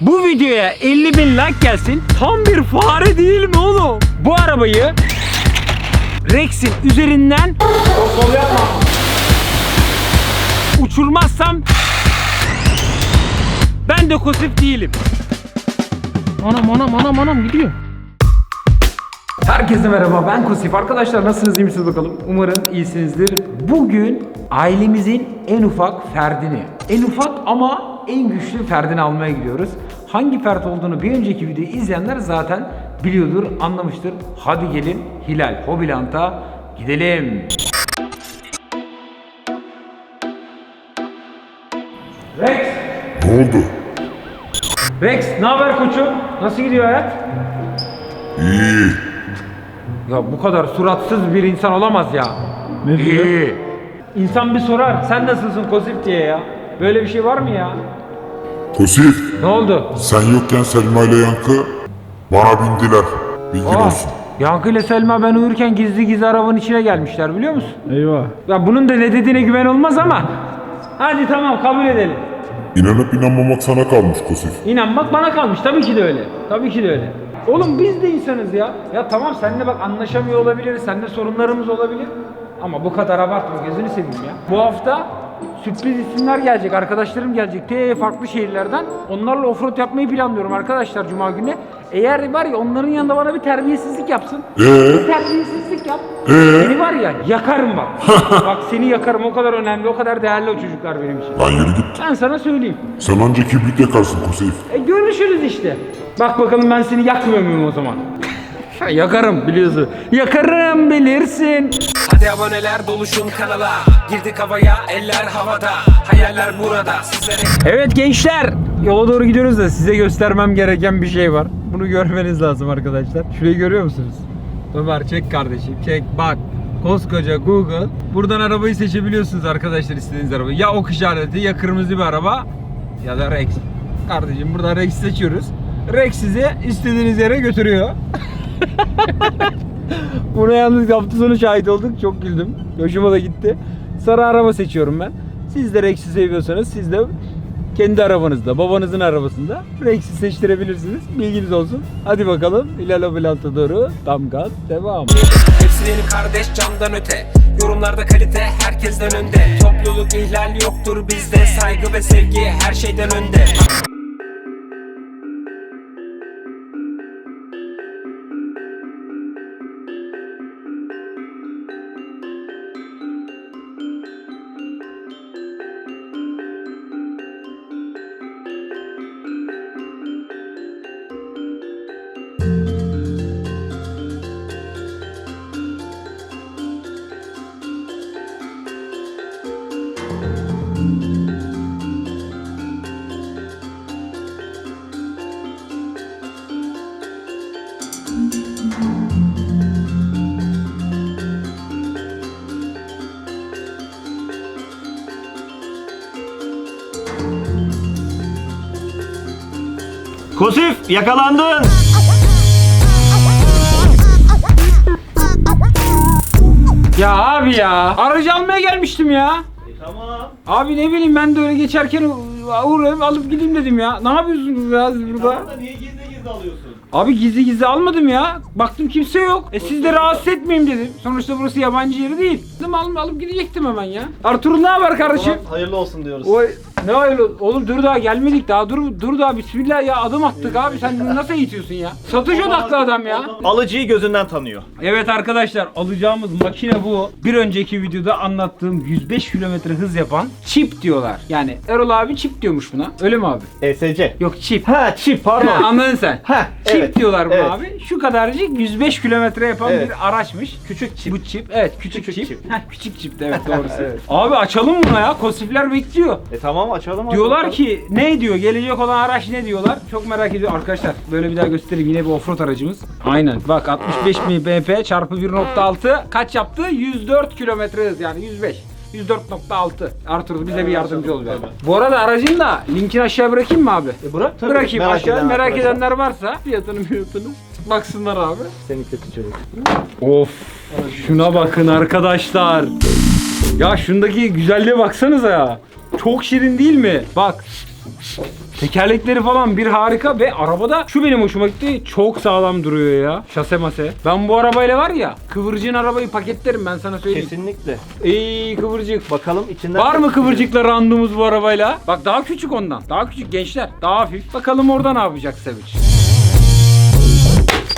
Bu videoya 50 bin like gelsin. Tam bir fare değil mi oğlum? Bu arabayı Rex'in üzerinden uçurmazsam ben de kosif değilim. Anam anam anam anam gidiyor. Herkese merhaba ben Kosif. Arkadaşlar nasılsınız iyi misiniz bakalım? Umarım iyisinizdir. Bugün ailemizin en ufak ferdini. En ufak ama en güçlü ferdini almaya gidiyoruz. Hangi fert olduğunu bir önceki videoyu izleyenler zaten biliyordur, anlamıştır. Hadi gelin Hilal Hobilant'a gidelim. Rex! Ne oldu? Rex ne haber koçum? Nasıl gidiyor hayat? İyi. Ya bu kadar suratsız bir insan olamaz ya. Ne diyor? İyi. İnsan bir sorar sen nasılsın Kosif diye ya. Böyle bir şey var mı ya? Kosif, Ne oldu? sen yokken Selma ile Yankı bana bindiler. Bilgin Aa, olsun. Yankı ile Selma ben uyurken gizli gizli arabanın içine gelmişler biliyor musun? Eyvah. Ya bunun da ne dediğine güven olmaz ama. Hadi tamam kabul edelim. İnanıp inanmamak sana kalmış Kosif. İnanmak bana kalmış. Tabii ki de öyle. Tabii ki de öyle. Oğlum biz de insanız ya. Ya tamam seninle bak anlaşamıyor olabiliriz. Seninle sorunlarımız olabilir. Ama bu kadar abartma gözünü seveyim ya. Bu hafta sürpriz isimler gelecek. Arkadaşlarım gelecek. Te farklı şehirlerden. Onlarla offroad yapmayı planlıyorum arkadaşlar cuma günü. Eğer var ya onların yanında bana bir terbiyesizlik yapsın. Ee, Bir terbiyesizlik yap. ee, Seni var ya yakarım bak. bak seni yakarım. O kadar önemli, o kadar değerli o çocuklar benim için. lan yürü git. Ben sana söyleyeyim. Sen anca kibrit yakarsın Kosif. E görüşürüz işte. Bak bakalım ben seni yakmıyor muyum o zaman? Yakarım biliyorsun. Yakarım bilirsin. Hadi aboneler doluşun kanala Girdik havaya eller havada Hayaller burada sizlere Evet gençler. Yola doğru gidiyoruz da size göstermem gereken bir şey var. Bunu görmeniz lazım arkadaşlar. Şurayı görüyor musunuz? Ömer çek kardeşim çek bak. Koskoca Google. Buradan arabayı seçebiliyorsunuz arkadaşlar istediğiniz arabayı. Ya ok işareti ya kırmızı bir araba ya da Rex. Kardeşim buradan Rex seçiyoruz. Rex sizi istediğiniz yere götürüyor. Buna yalnız hafta sonu şahit olduk. Çok güldüm. Hoşuma da gitti. Sarı araba seçiyorum ben. Siz de Rex'i seviyorsanız siz de kendi arabanızda, babanızın arabasında Rex'i seçtirebilirsiniz. Bilginiz olsun. Hadi bakalım Hilal Obilant'a doğru tam gaz devam. Hepsi benim kardeş camdan öte Yorumlarda kalite herkesten önde Topluluk ihlal yoktur bizde Saygı ve sevgi her şeyden önde Kosif yakalandın. Ya abi ya. Aracı almaya gelmiştim ya. Tamam. Abi ne bileyim ben de öyle geçerken uğrayıp alıp gideyim dedim ya. Ne yapıyorsunuz ya siz burada? niye gizli gizli alıyorsun? Abi gizli gizli almadım ya. Baktım kimse yok. E siz de rahatsız etmeyeyim dedim. Sonuçta burası yabancı yeri değil. Dedim alıp, alıp gidecektim hemen ya. Artur ne haber kardeşim? Hayırlı olsun diyoruz. Oy ne öyle oğlum dur daha gelmedik daha dur dur daha bismillah ya adım attık abi sen nasıl eğitiyorsun ya? Satış odaklı adam ya. Alıcıyı gözünden tanıyor. Evet arkadaşlar alacağımız makine bu. Bir önceki videoda anlattığım 105 kilometre hız yapan çip diyorlar. Yani Erol abi çip diyormuş buna. Öyle mi abi? ESC. Yok çip. Ha çip pardon. Ha, anladın sen. Ha, çip evet, diyorlar bu evet. abi. Şu kadarcık 105 kilometre yapan Evet. bir araçmış. Küçük çip. Bu çip. Evet küçük, Küçük çip. çip. Heh, küçük çip de evet doğrusu. Evet. Abi açalım buna ya. Kosifler bekliyor. E tamam açalım. hadi Diyorlar ki ne diyor? Gelecek olan araç ne diyorlar? Çok merak ediyorum arkadaşlar. Böyle bir daha göstereyim. Yine bir offroad aracımız. Aynen. Bak 65 BP çarpı 1.6 kaç yaptı? 104 kilometre hız yani 105. 104.6. Artur bize bir yardımcı ol be. Bu arada aracın da linkini aşağı bırakayım mı abi? E bırak tabii. Bırakayım Merak aşağı. eden Merak arkadaşlar. edenler varsa fiyatını fiyatını baksınlar abi. Seni kötü çocuk. Of. Şuna bakın arkadaşlar. Ya şundaki güzelliğe baksanıza ya. Çok şirin değil mi? Bak. Tekerlekleri falan bir harika ve arabada şu benim hoşuma gitti. Çok sağlam duruyor ya. Şase mase. Ben bu arabayla var ya kıvırcığın arabayı paketlerim ben sana söyleyeyim. Kesinlikle. Ey kıvırcık. Bakalım içinden... Var mı kıvırcıkla randımız bu arabayla? Bak daha küçük ondan. Daha küçük gençler. Daha hafif. Bakalım orada ne yapacak Sevinç.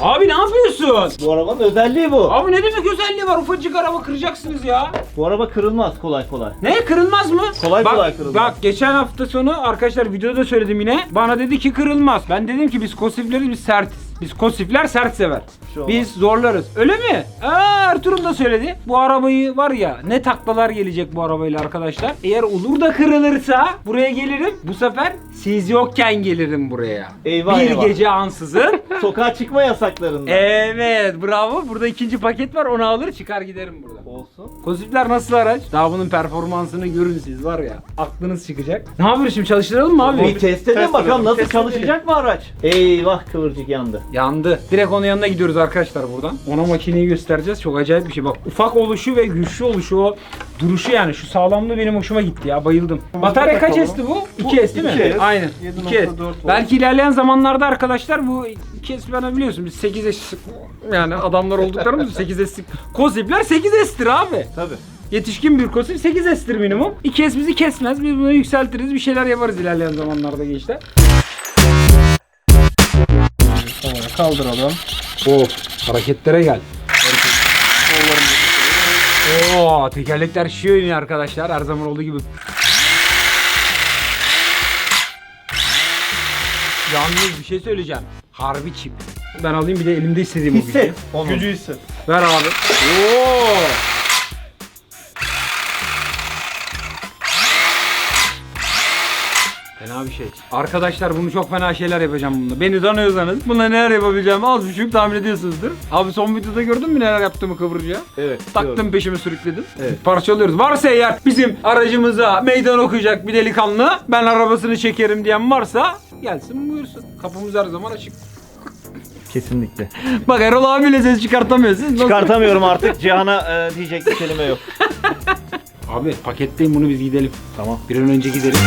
Abi ne yapıyorsun? Bu arabanın özelliği bu. Abi ne demek özelliği var? Ufacık araba kıracaksınız ya. Bu araba kırılmaz kolay kolay. Ne kırılmaz mı? Kolay bak, kolay kırılmaz. Bak geçen hafta sonu arkadaşlar videoda söyledim yine. Bana dedi ki kırılmaz. Ben dedim ki biz kosifleriz biz sertiz. Biz kosifler sert sever. Şu olmaz. Biz zorlarız. Öyle mi? Aa, Ertuğrul da söyledi. Bu arabayı var ya ne taklalar gelecek bu arabayla arkadaşlar. Eğer olur da kırılırsa buraya gelirim. Bu sefer siz yokken gelirim buraya. Eyvah, Bir eyvah. gece ansızın. Sokağa çıkma yasaklarında. evet bravo. Burada ikinci paket var onu alır çıkar giderim burada. Olsun. Kozipler nasıl araç? Daha bunun performansını görün siz var ya. Aklınız çıkacak. Ne yapıyoruz şimdi çalıştıralım mı abi? Bir test edelim bakalım nasıl test çalışacak mı araç? Eyvah kıvırcık yandı. Yandı. Direkt onun yanına gidiyoruz arkadaşlar buradan. Ona makineyi göstereceğiz. Çok acayip bir şey. Bak ufak oluşu ve güçlü oluşu o duruşu yani şu sağlamlığı benim hoşuma gitti ya. Bayıldım. Batarya kaç bakalım. S'ti bu? 2S değil mi? 2S. Aynen. 7.4 2S. volt. Belki ilerleyen zamanlarda arkadaşlar bu 2S bana biliyorsun biz 8S yani adamlar olduklarımız 8S'lik Kozipler 8S'tir abi. Tabi. Yetişkin bir kosif 8S'tir minimum. 2S bizi kesmez. Biz bunu yükseltiriz. Bir şeyler yaparız ilerleyen zamanlarda gençler. Kaldıralım. Of hareketlere gel. Oo tekerlekler şişiyor yine arkadaşlar her zaman olduğu gibi. Yalnız bir şey söyleyeceğim. Harbi çip. Ben alayım bir de elimde istediğim o gücü. Hisset. Gücü hisset. Ver abi. Oo. Bir şey. Arkadaşlar bunu çok fena şeyler yapacağım bununla. Beni tanıyorsanız bununla neler yapabileceğimi az buçuk tahmin ediyorsunuzdur. Abi son videoda gördün mü neler yaptığımı kıvırcıya? Evet. Taktım diyorum. peşimi sürükledim. Evet. Parçalıyoruz. Varsa eğer bizim aracımıza meydan okuyacak bir delikanlı ben arabasını çekerim diyen varsa gelsin buyursun. Kapımız her zaman açık. Kesinlikle. Bak Erol abiyle ses çıkartamıyorsun. Nasıl- Çıkartamıyorum artık. Cihan'a e, diyecek bir kelime yok. Abi paketleyin bunu biz gidelim. Tamam. Bir an önce gidelim.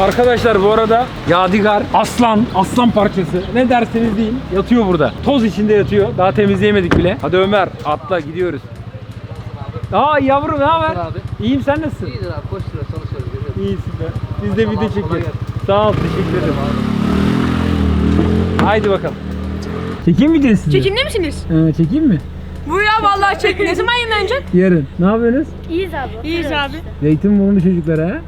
Arkadaşlar bu arada Yadigar aslan, aslan parçası. Ne derseniz deyin yatıyor burada. Toz içinde yatıyor. Daha temizleyemedik bile. Hadi Ömer atla gidiyoruz. Aa yavrum ne haber? abi? İyiyim sen nasılsın? İyidir abi koş lira çalışıyoruz görüyoruz. İyisin be. Biz de video çekiyoruz. Sağ ol teşekkür ederim. Haydi bakalım. Çekeyim mi sizi? Çekimde misiniz? Ee, çekeyim mi? Bu ya vallahi çek. Ne zaman yayınlanacak? Yarın. Ne yapıyorsunuz? İyiyiz abi. İyiyiz abi. Zeytinburnu çocuklara ha?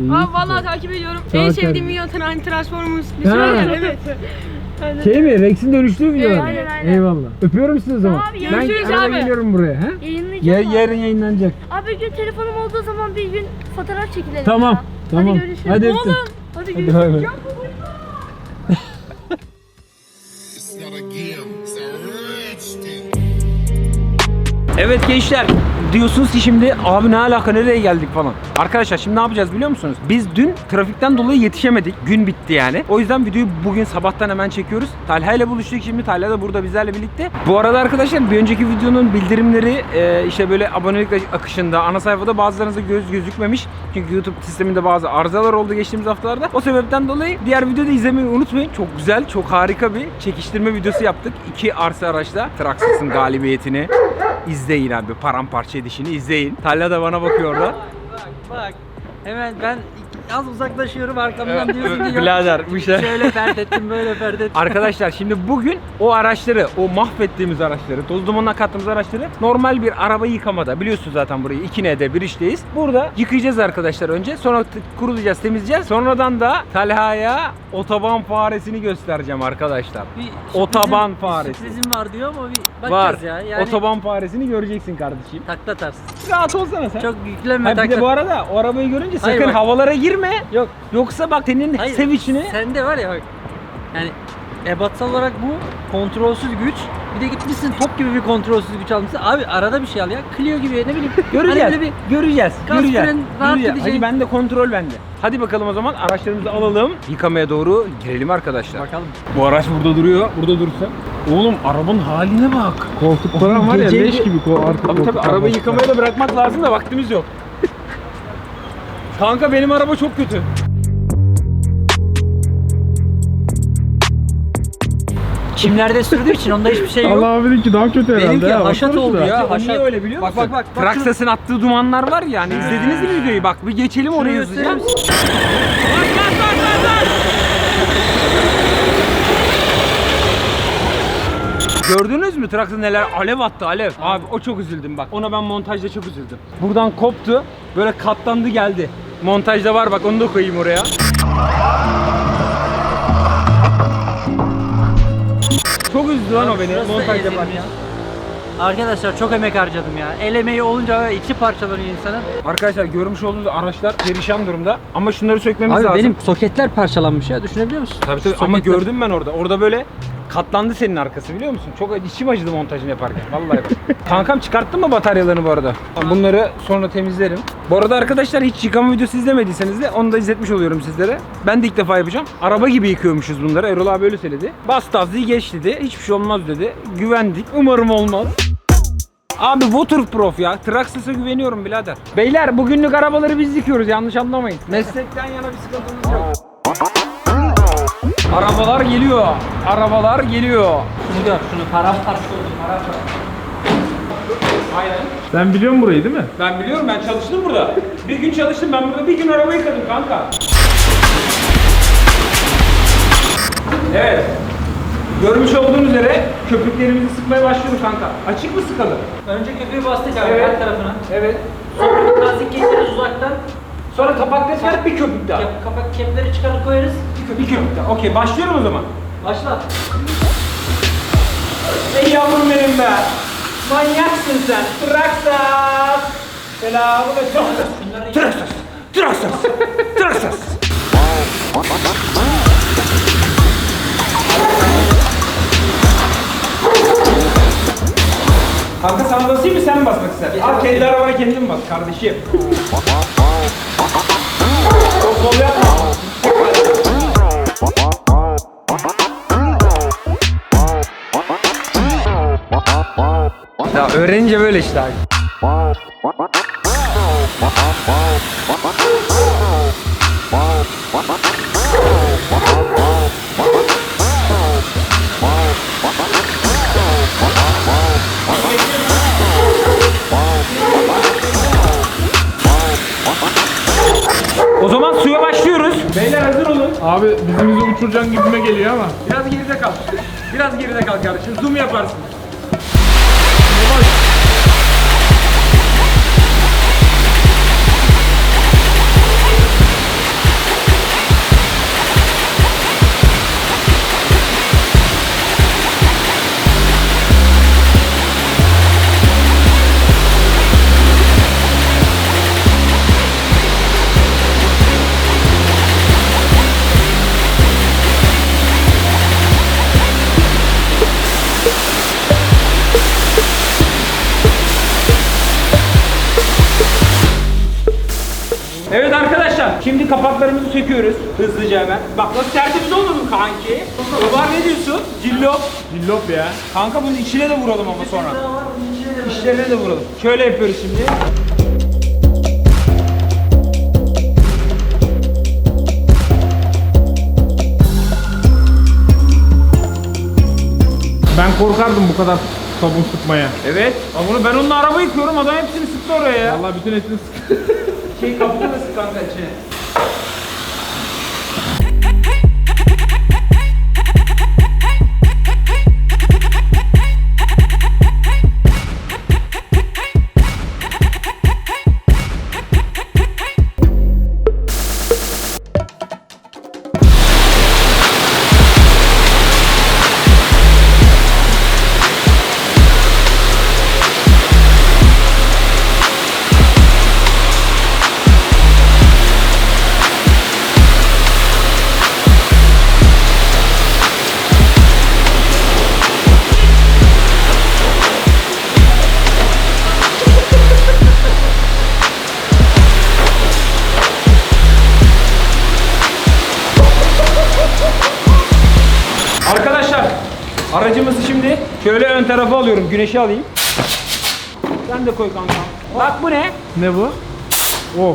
İyi. Abi vallahi takip ediyorum. Ol en sevdiğim video hani Transformers. Ha. Evet. Şey mi? Rex'in dönüştüğü video Evet, aynen, aynen. Eyvallah. Öpüyorum sizi o zaman. Abi, ben arada abi. geliyorum buraya. Yayınlayacağım Yer, abi. yarın yayınlanacak. Abi bir gün telefonum olduğu zaman bir gün fotoğraf çekilelim. Tamam. ya. Tamam. Hadi görüşürüz. Hadi öptüm. Oğlum. Hadi Hadi görüşürüz. bay bay. It's not a game, it's a rich thing. Evet gençler diyorsunuz ki şimdi abi ne alaka nereye geldik falan. Arkadaşlar şimdi ne yapacağız biliyor musunuz? Biz dün trafikten dolayı yetişemedik. Gün bitti yani. O yüzden videoyu bugün sabahtan hemen çekiyoruz. Talha ile buluştuk şimdi. Talha da burada bizlerle birlikte. Bu arada arkadaşlar bir önceki videonun bildirimleri e, işte böyle abonelik akışında ana sayfada bazılarınıza göz gözükmemiş. Çünkü YouTube sisteminde bazı arızalar oldu geçtiğimiz haftalarda. O sebepten dolayı diğer videoda izlemeyi unutmayın. Çok güzel, çok harika bir çekiştirme videosu yaptık. İki arsa araçla Traxxas'ın galibiyetini izleyin abi. Paramparça edişini izleyin. Talha da bana bakıyor orada. Bak hemen ben az uzaklaşıyorum arkamdan diyorsun ki. Birader bu şey. Şöyle fert ettim böyle fert ettim. Arkadaşlar şimdi bugün o araçları, o mahvettiğimiz araçları, toz dumanına kattığımız araçları normal bir araba yıkamada biliyorsunuz zaten burayı 2N'de bir işteyiz. Burada yıkayacağız arkadaşlar önce. Sonra kurulayacağız, temizleyeceğiz. Sonradan da Talha'ya otoban faresini göstereceğim arkadaşlar. Bir Otoban faresi. Sürprizim var diyor ama bir Var. bakacağız ya. Yani Otoban faresini göreceksin kardeşim. takla tarsın. Rahat olsana sen. Çok yüklenme Ha, bir de takla. bu arada o arabayı görünce Hayır sakın bak. havalara girme. Yok. Yoksa bak senin Hayır. sevinçini Sende var ya bak. Yani ebatsal olarak bu kontrolsüz güç. Bir de gitmişsin top gibi bir kontrolsüz güç almışsın. Abi arada bir şey al ya. Clio gibi ne bileyim. Göreceğiz. Hani böyle bir göreceğiz. Gaz göreceğiz. fren rahat göreceğiz. Hadi bende kontrol bende. Hadi bakalım o zaman araçlarımızı alalım. Yıkamaya doğru girelim arkadaşlar. bakalım. Bu araç burada duruyor. Burada dursun. Oğlum arabanın haline bak. Koltuk falan var ya leş gibi ko arka Tabii tabii arabayı yıkamaya da bırakmak lazım da vaktimiz yok. Kanka benim araba çok kötü. Çimlerde sürdüğü için onda hiçbir şey yok. Allah abininki daha kötü herhalde. Benimki ya, haşat oldu ya. O niye haşat. öyle biliyor Bak, musun? bak, bak, bak Traxxas'ın attığı dumanlar var ya hani izlediniz mi videoyu? Bak bir geçelim Şunu oraya hızlıca. Gördünüz mü Traxxas neler alev attı alev. Abi o çok üzüldüm bak. Ona ben montajda çok üzüldüm. Buradan koptu. Böyle katlandı geldi. Montajda var bak onu da koyayım oraya. Çok üzdü lan o beni Şurası da montaj ezilmiş. yaparken. Arkadaşlar çok emek harcadım ya. El emeği olunca içi parçalanıyor insanın. Arkadaşlar görmüş olduğunuz araçlar perişan durumda. Ama şunları sökmemiz Abi lazım. benim soketler parçalanmış ya düşünebiliyor musun? Tabii tabii Şu ama soketler- gördüm ben orada. Orada böyle katlandı senin arkası biliyor musun? Çok içim acıdı montajını yaparken. Vallahi bak. Kankam çıkarttın mı bataryalarını bu arada? Bunları sonra temizlerim. Bu arada arkadaşlar hiç yıkama videosu izlemediyseniz de onu da izletmiş oluyorum sizlere. Ben de ilk defa yapacağım. Araba gibi yıkıyormuşuz bunları. Erol abi öyle söyledi. Bas tazliği geç dedi. Hiçbir şey olmaz dedi. Güvendik. Umarım olmaz. Abi waterproof ya. Traxxas'a güveniyorum birader. Beyler bugünlük arabaları biz yıkıyoruz yanlış anlamayın. Meslekten yana bir sıkıntımız yok. Arabalar geliyor. Arabalar geliyor. Şunu gör şunu paramparça oldu paramparça. Aynen. Sen biliyor musun burayı değil mi? Ben biliyorum ben çalıştım burada. Bir gün çalıştım ben burada bir gün araba yıkadım kanka. Evet. Görmüş olduğunuz üzere köpüklerimizi sıkmaya başlıyoruz kanka. Açık mı sıkalım? Önce köpüğü bastık abi Evet. her tarafına. Evet. Sonra lastik keseriz uzaktan. Sonra kapakları çıkarıp bir köpük daha. Kap- kapak kepleri çıkarıp koyarız. Bir daha. Okey başlıyorum o zaman. Başla. Ey yavrum benim be. Manyaksın sen. Traksas. Selamun aleyküm. Traksas. Traksas. Traksas. Kanka sana basayım mı sen mi basmak istersin? Al kendi arabana kendin bas kardeşim. Çok sol yapma. Ya öğrenince böyle işte abi. O zaman suya başlıyoruz. Beyler hazır olun. Abi bizim bizi uçuracaksın gibime geliyor ama. Biraz geride kal. Biraz geride kal kardeşim. Zoom yaparsın. Şimdi kapaklarımızı söküyoruz hızlıca hemen. Bak nasıl tertemiz olmadı mı kanki? Ömer ne diyorsun? Cillop. Cillop ya. Kanka bunun içine de vuralım ama sonra. İçlerine de vuralım. Şöyle yapıyoruz şimdi. Ben korkardım bu kadar sabun sıkmaya. Evet. Ama bunu ben onunla araba yıkıyorum adam hepsini sıktı oraya ya. Vallahi bütün etini sık. Şey kaputu da sık kanka içine. Güneşi alayım. Sen de koy kanka. Bak bu ne? Ne bu? Oh.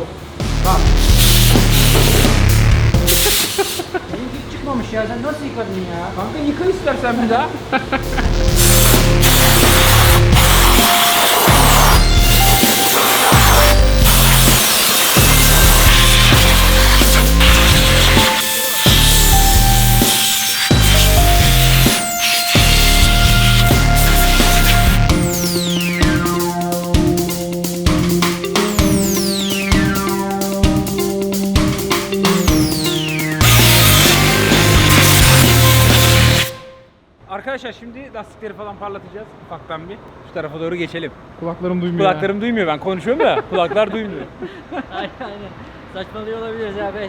Hiç çıkmamış ya sen nasıl yıkadın ya? Kanka yıka istersen bir daha. Arkadaşlar şimdi lastikleri falan parlatacağız ufaktan bir. Şu tarafa doğru geçelim. Kulaklarım duymuyor. ya. Kulaklarım duymuyor ben konuşuyorum da kulaklar duymuyor. aynen aynen. Saçmalıyor olabiliriz ya be.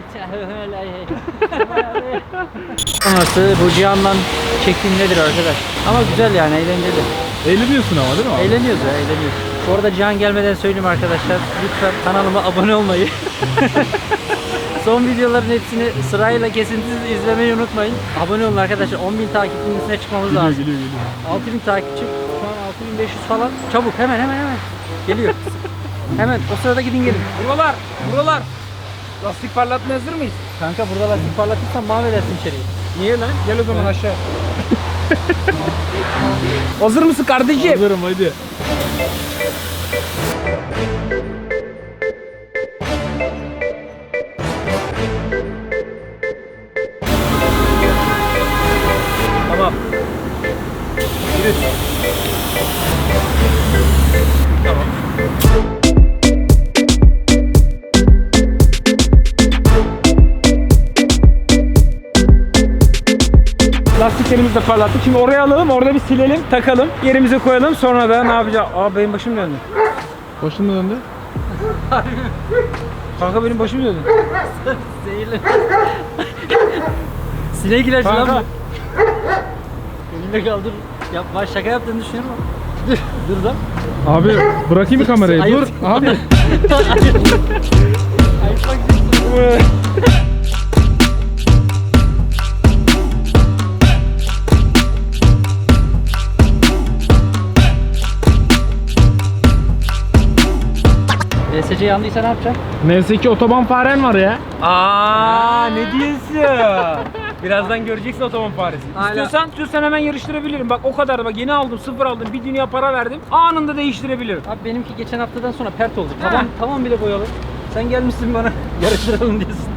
Sonrası bu Cihan'dan çektiğim nedir arkadaş? Ama güzel yani eğlenceli. Eğleniyorsun ama değil mi abi? Eğleniyoruz ya eğleniyoruz. Bu arada Cihan gelmeden söyleyeyim arkadaşlar. Lütfen kanalıma abone olmayı. Son videoların hepsini sırayla kesintisiz izlemeyi unutmayın. Abone olun arkadaşlar. 10.000 takipçinin üstüne çıkmamız Geliyor lazım. geliyor geliyor. 6000 takipçi. Şu an 6500 falan. Çabuk hemen hemen hemen. Geliyor. hemen o sırada gidin gelin. buralar, buralar. Lastik parlatmaya hazır mıyız? Kanka burada lastik parlatırsan mahvedersin içeriği. Niye lan? Gel o zaman aşağı. hazır mısın kardeşim? Hazırım hadi. Tamam. Lastiklerimizi de parlattık. Şimdi oraya alalım, orada bir silelim, takalım, yerimize koyalım. Sonra da ne yapacağız? Aa benim başım döndü. Başın mı döndü? Kanka benim başım döndü. Zehirli. Sinek ilacı lan Kanka. bu. Elinde kaldır. Yapma şaka yaptığını düşünüyorum ama. Dur, dur lan. Abi bırakayım mı kamerayı? Ayıp. Dur abi. VSC yandıysa ne yapacaksın? Neyse ki otoban faren var ya. Aa ne diyorsun? Birazdan göreceksin otoban faresi. Hala- İstiyorsan, istiyorsan hemen yarıştırabilirim. Bak o kadar bak yeni aldım, sıfır aldım, bir dünya para verdim. Anında değiştirebilirim. Abi benimki geçen haftadan sonra pert oldu. Tamam tamam bile boyalı. Sen gelmişsin bana yarıştıralım diyorsun.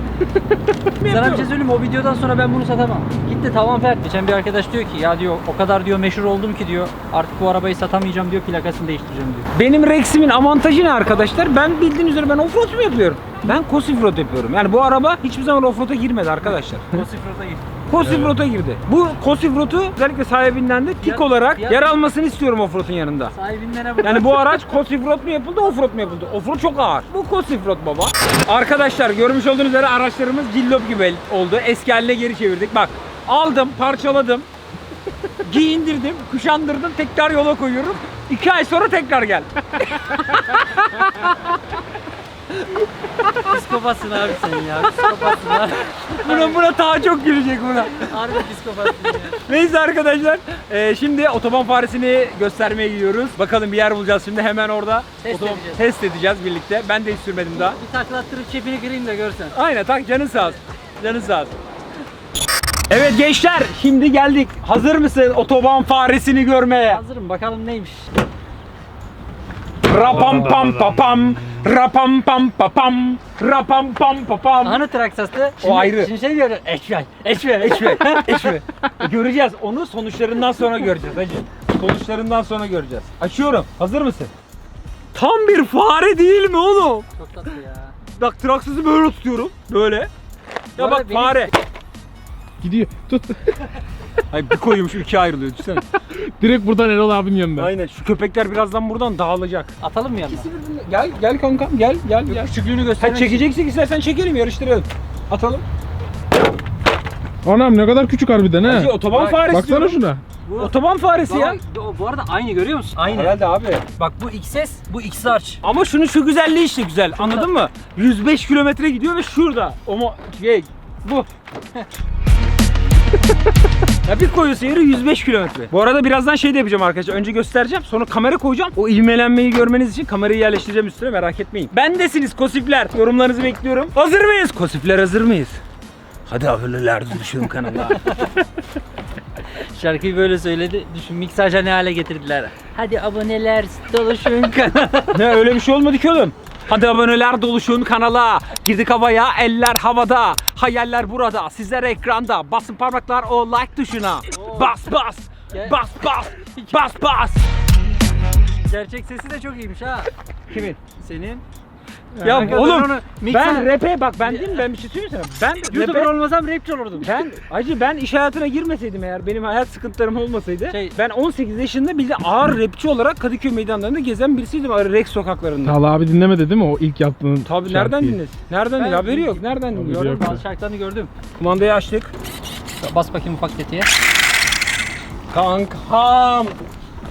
Sana bir şey söyleyeyim mi? o videodan sonra ben bunu satamam. Gitti tamam pert. Geçen bir arkadaş diyor ki ya diyor o kadar diyor meşhur oldum ki diyor artık bu arabayı satamayacağım diyor plakasını değiştireceğim diyor. Benim Rex'imin avantajı ne arkadaşlar? Ben bildiğiniz üzere ben offroad mu yapıyorum? Ben Cosifroad yapıyorum. Yani bu araba hiçbir zaman offroad'a girmedi arkadaşlar. O sıfırda gitti. Cosifroad'a girdi. Bu Cosifroad'u özellikle sahibinden de tik olarak ya- yer almasını istiyorum offroad'un yanında. Sahibinden? Yani bu araç Cosifroad mu yapıldı, offroad mu yapıldı? Offroad çok ağır. Bu Cosifroad baba. Arkadaşlar görmüş olduğunuz üzere araçlarımız cillop gibi oldu. Eski haline geri çevirdik. Bak aldım, parçaladım. giyindirdim, kuşandırdım, tekrar yola koyuyorum. İki ay sonra tekrar gel. Psikopatsın abi sen ya. Psikopatsın abi. Buna, buna daha çok gülecek buna. Harbi psikopatsın ya. Neyse arkadaşlar. eee, şimdi otoban faresini göstermeye gidiyoruz. Bakalım bir yer bulacağız şimdi hemen orada. Test edeceğiz. Test edeceğiz birlikte. Ben de hiç sürmedim daha. Bir taklattırıp çepini kırayım da görsen. Aynen tak canın sağ olsun. Canın sağ olsun. Evet gençler şimdi geldik. Hazır mısın otoban faresini görmeye? Hazırım bakalım neymiş. Rapam pam papam. Rapam pam papam. Rapam pam papam. Hani Traksas'ta? O ayrı. Şimdi şey diyor. Eşvel. Eşme, eşme, eşme. göreceğiz. Onu sonuçlarından sonra göreceğiz hacı. Sonuçlarından sonra göreceğiz. Açıyorum. Hazır mısın? Tam bir fare değil mi oğlum? Çok tatlı ya. Bak traksızı böyle tutuyorum. Böyle. Ya bak benim- fare. Gidiyor. Tut. Hayır bir koyuyormuş ikiye ayrılıyor düşünsene. Direkt buradan Erol abinin yanına. Aynen şu köpekler birazdan buradan dağılacak. Atalım mı yanına? Gel gel kankam gel gel gel. Küçüklüğünü Ha, göstermek çekeceksek istersen çekelim yarıştıralım. Atalım. Anam ne kadar küçük harbiden he. Hacı, otoban Bak, faresi Baksana diyorum. şuna. Bu, Otoban faresi ya. bu, bu arada aynı görüyor musun? Aynı. Herhalde abi. Bak bu XS, bu XR. Ama şunun şu güzelliği işte güzel. Anladın mı? 105 kilometre gidiyor ve şurada. O mo- şey bu. Ya bir koyuyorsun yeri 105 kilometre. Bu arada birazdan şey de yapacağım arkadaşlar. Önce göstereceğim sonra kamera koyacağım. O ivmelenmeyi görmeniz için kamerayı yerleştireceğim üstüne merak etmeyin. Bendesiniz kosifler. Yorumlarınızı bekliyorum. Hazır mıyız? Kosifler hazır mıyız? Hadi abonelerde düşün kanala. Şarkıyı böyle söyledi. Düşün miksaja ne hale getirdiler. Hadi aboneler doluşun kanala. ne öyle bir şey olmadı ki oğlum. Hadi aboneler doluşun kanala. Girdik havaya, eller havada. Hayaller burada, sizler ekranda. Basın parmaklar o like tuşuna. Bas bas. Bas bas. Bas bas. Gerçek sesi de çok iyiymiş ha. Kimin? Senin. Ya ben oğlum onu ben rap'e bak ben değil mi? Ben bir şey söyleyeyim sana. Ben YouTuber rap'e- olmasam rapçi olurdum. ben acı ben iş hayatına girmeseydim eğer benim hayat sıkıntılarım olmasaydı Şey- ben 18 yaşında bir de ağır rapçi olarak Kadıköy meydanlarında gezen birisiydim ağır Rex sokaklarında. Talha abi dinlemedi değil mi o ilk yaptığın Tabii şarkıyı? nereden dinlesin? Nereden Ben- dinle? Haberi yok. Nereden dinliyor? yok. Bazı şarkılarını gördüm. Kumandayı açtık. Bas bakayım ufak tetiğe. Kankam.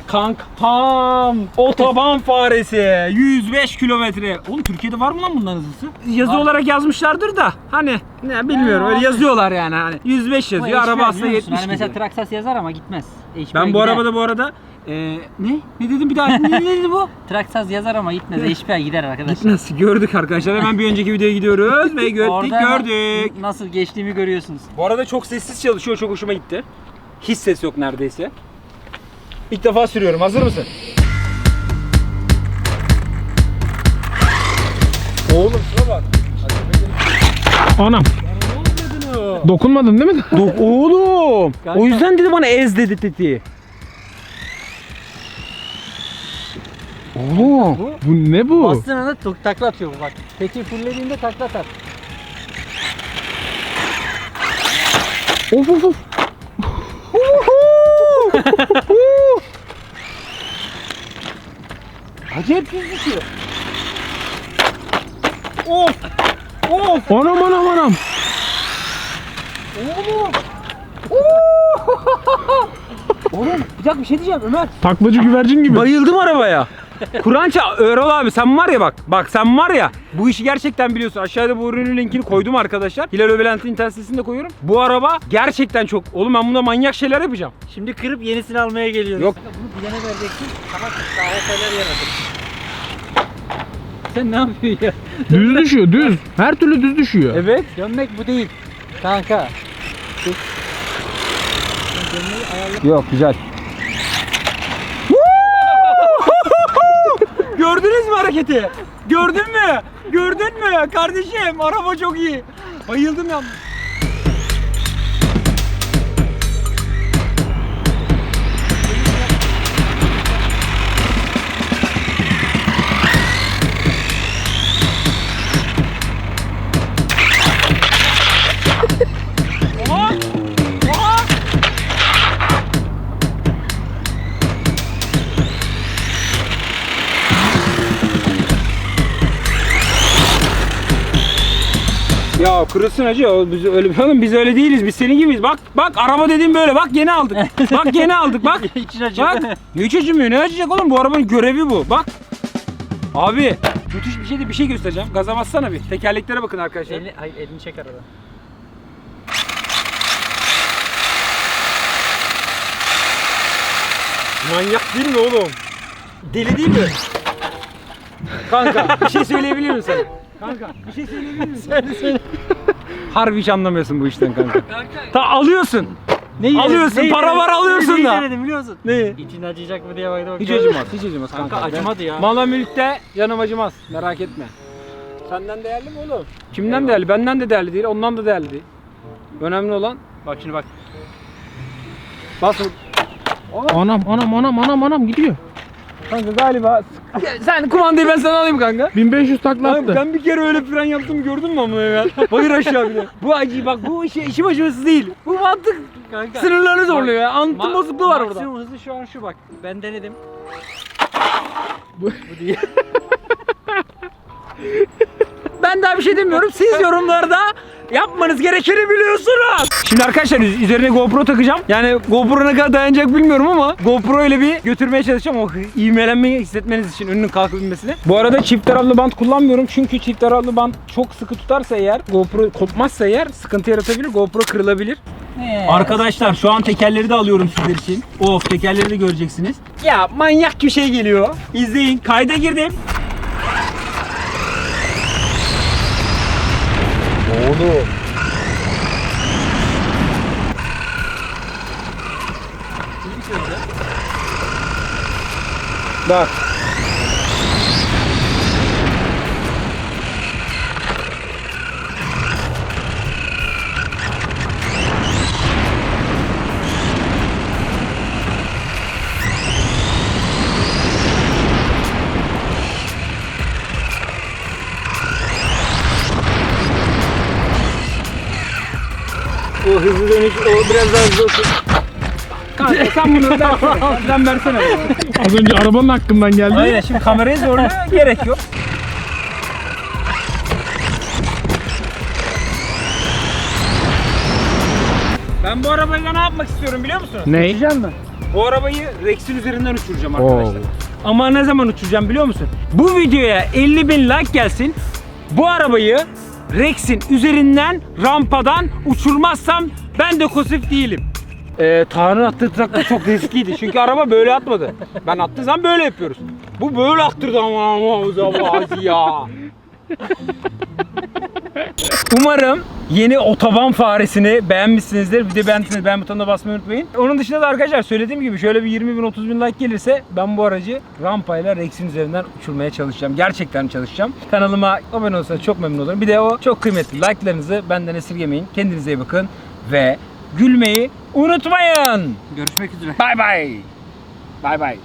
Kankam. Otoban faresi. 105 kilometre. Oğlum Türkiye'de var mı lan bundan hızlısı? Yazı Var. olarak yazmışlardır da hani ne bilmiyorum öyle yazıyorlar yani hani 105 Ama yazıyor. Araba aslında biliyor musun? 70 Hani mesela gidiyor. Traksas yazar ama gitmez. HP Ben bu gider. arabada bu arada eee ne? Ne dedim bir daha? ne dedi bu? Traksas yazar ama gitmez. HP gider arkadaşlar. Gitmez. Gördük arkadaşlar. Hemen bir önceki videoya gidiyoruz ve gördük Orada gördük. Nasıl geçtiğimi görüyorsunuz. Bu arada çok sessiz çalışıyor. Çok hoşuma gitti. Hiç ses yok neredeyse. İlk defa sürüyorum. Hazır mısın? Oğlum şuna bak. Anam. Dokunmadın değil mi? Dok oğlum. Kanka. O yüzden dedi bana ez dedi tetiği. Oğlum. bu ne bu? Bastığın anda tık takla atıyor bu bak. Tetiği fullediğinde takla atar. Of of of. Acayip düz düşüyor. Of. Of. Anam anam anam. Oğlum bir dakika bir şey diyeceğim Ömer. Taklacı güvercin gibi. Bayıldım arabaya. Kur'ança Erol abi sen var ya bak. Bak sen var ya. Bu işi gerçekten biliyorsun. Aşağıda bu ürünün linkini koydum arkadaşlar. Hilal Öbelent'in internet sitesinde koyuyorum. Bu araba gerçekten çok. Oğlum ben bunda manyak şeyler yapacağım. Şimdi kırıp yenisini almaya geliyoruz. Yok. Bunu bilene vereceksin. Sana KHP'ler yaratır. Sen ne yapıyorsun ya? Düz düşüyor düz. Her türlü düz düşüyor. Evet. Dönmek bu değil. Kanka. Yok güzel. Gördünüz mü hareketi? Gördün mü? Gördün mü? Kardeşim araba çok iyi. Bayıldım ya. Kırılsın hacı. O Biz öyle oğlum biz öyle değiliz. Biz senin gibiyiz. Bak bak araba dediğim böyle. Bak yeni aldık. bak yeni aldık. Bak. İçin acıyor. Bak. Hiç acımıyor. Ne acıyacak oğlum? Bu arabanın görevi bu. Bak. Abi müthiş bir şey de bir şey göstereceğim. Gaza bassana bir. Tekerleklere bakın arkadaşlar. Elini, hayır, elini çek arada. Manyak değil mi oğlum? Deli değil mi? Kanka bir şey söyleyebilir sana? Kanka bir şey söyleyebilir miyim? Söyle söyle. Harbi hiç anlamıyorsun bu işten kanka. Ta alıyorsun. Ne Alıyorsun, para var, alıyorsun Neyi da. denedim biliyor musun? Ne? İçin acıyacak mı diye baktım. Hiç acımaz, hiç acımaz kanka. Kanka acımadı ya. Mala mülkte yanım acımaz, merak etme. Senden değerli mi oğlum? Kimden değerli? Benden de değerli değil, ondan da değerli değil. Önemli olan, bak şimdi bak. Bas Anam anam anam anam anam gidiyor. Kanka galiba. Sen kumandayı ben sana alayım kanka. 1500 takla Abi attı. ben bir kere öyle fren yaptım gördün mü amına ya? Bayır aşağı bile. Bu acı bak bu işi, işim acıması değil. Bu mantık Kanka. sınırlarını zorluyor ya. Anlatım Ma- bozukluğu var burada. Maksimum hızı şu an şu bak. Ben denedim. Ben daha bir şey demiyorum. Siz yorumlarda Yapmanız gerekeni biliyorsunuz. Şimdi arkadaşlar üz- üzerine GoPro takacağım. Yani GoPro ne kadar dayanacak bilmiyorum ama GoPro ile bir götürmeye çalışacağım. O ivmelenmeyi hissetmeniz için önünün kalkabilmesini. Bu arada çift taraflı bant kullanmıyorum. Çünkü çift taraflı bant çok sıkı tutarsa eğer GoPro kopmazsa eğer sıkıntı yaratabilir. GoPro kırılabilir. Arkadaşlar şu an tekerleri de alıyorum sizler için. Of tekerleri de göreceksiniz. Ya manyak bir şey geliyor. İzleyin. Kayda girdim. Oğlum. Bak. O hızlı dönüş, o biraz daha hızlı olsun. Kanka sen bunu versene. Sen versene. Az önce arabanın hakkından geldi. Aynen şimdi kamerayı zorlamaya gerek yok. Ben bu arabayla ne yapmak istiyorum biliyor musunuz? Ne? Uçacağım mı? Bu arabayı Rex'in üzerinden uçuracağım Oo. arkadaşlar. Ama ne zaman uçuracağım biliyor musun? Bu videoya 50 bin like gelsin. Bu arabayı Rex'in üzerinden rampadan uçurmazsam ben de kosif değilim. Ee, Tanrı'nın attığı traktör çok riskliydi. Çünkü araba böyle atmadı. Ben attığı zaman böyle yapıyoruz. Bu böyle attırdı ama ama o zaman ya. Umarım yeni otoban faresini beğenmişsinizdir. Bir de beğendiyseniz beğen butonuna basmayı unutmayın. Onun dışında da arkadaşlar söylediğim gibi şöyle bir 20 bin 30 bin like gelirse ben bu aracı rampayla Rex'in üzerinden uçurmaya çalışacağım. Gerçekten çalışacağım. Kanalıma abone olursanız çok memnun olurum. Bir de o çok kıymetli like'larınızı benden esirgemeyin. Kendinize iyi bakın ve gülmeyi unutmayın. Görüşmek üzere. Bay bay. Bay bay.